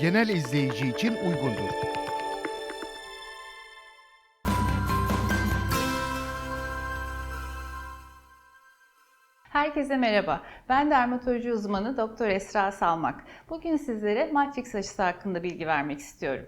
genel izleyici için uygundur. Herkese merhaba. Ben dermatoloji uzmanı Doktor Esra Salmak. Bugün sizlere Matrix aşısı hakkında bilgi vermek istiyorum.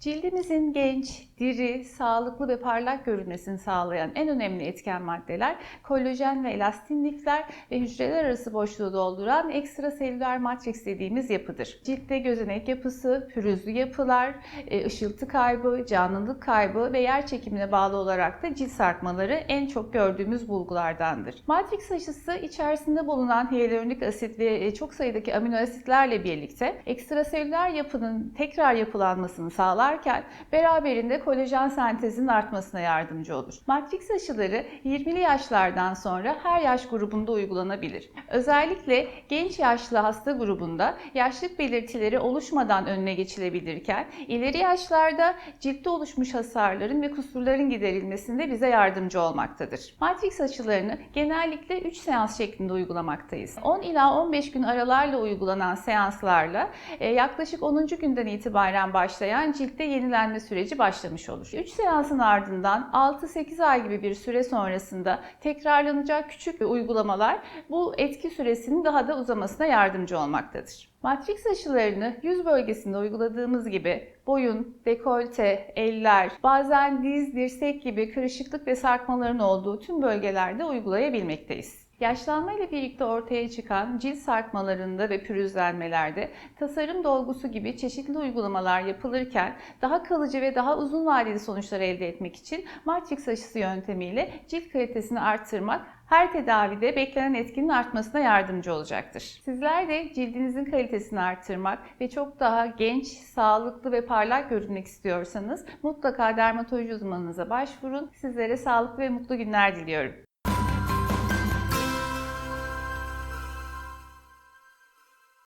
Cildimizin genç, diri, sağlıklı ve parlak görünmesini sağlayan en önemli etken maddeler kolajen ve elastin lifler ve hücreler arası boşluğu dolduran ekstraselüler matrix dediğimiz yapıdır. Ciltte gözenek yapısı, pürüzlü yapılar, e, ışıltı kaybı, canlılık kaybı ve yer çekimine bağlı olarak da cilt sarkmaları en çok gördüğümüz bulgulardandır. Matrix aşısı içerisinde bulunan hyaluronik asit ve e, çok sayıdaki amino asitlerle birlikte ekstraselüler yapının tekrar yapılanmasını sağlarken beraberinde kolajen sentezinin artmasına yardımcı olur. Matrix aşıları 20'li yaşlardan sonra her yaş grubunda uygulanabilir. Özellikle genç yaşlı hasta grubunda yaşlık belirtileri oluşmadan önüne geçilebilirken ileri yaşlarda ciltte oluşmuş hasarların ve kusurların giderilmesinde bize yardımcı olmaktadır. Matrix aşılarını genellikle 3 seans şeklinde uygulamaktayız. 10 ila 15 gün aralarla uygulanan seanslarla e, yaklaşık 10. günden itibaren başlayan ciltte yenilenme süreci başlamış olur. 3 seansın ardından 6-8 ay gibi bir süre sonrasında tekrarlanacak küçük uygulamalar bu etki süresinin daha da uzamasına yardımcı olmaktadır. Matrix aşılarını yüz bölgesinde uyguladığımız gibi boyun, dekolte, eller, bazen diz, dirsek gibi kırışıklık ve sarkmaların olduğu tüm bölgelerde uygulayabilmekteyiz. Yaşlanma ile birlikte ortaya çıkan cilt sarkmalarında ve pürüzlenmelerde tasarım dolgusu gibi çeşitli uygulamalar yapılırken daha kalıcı ve daha uzun vadeli sonuçlar elde etmek için Matrix aşısı yöntemiyle cilt kalitesini arttırmak her tedavide beklenen etkinin artmasına yardımcı olacaktır. Sizler de cildinizin kalitesini arttırmak ve çok daha genç, sağlıklı ve parlak görünmek istiyorsanız mutlaka dermatoloji uzmanınıza başvurun. Sizlere sağlıklı ve mutlu günler diliyorum.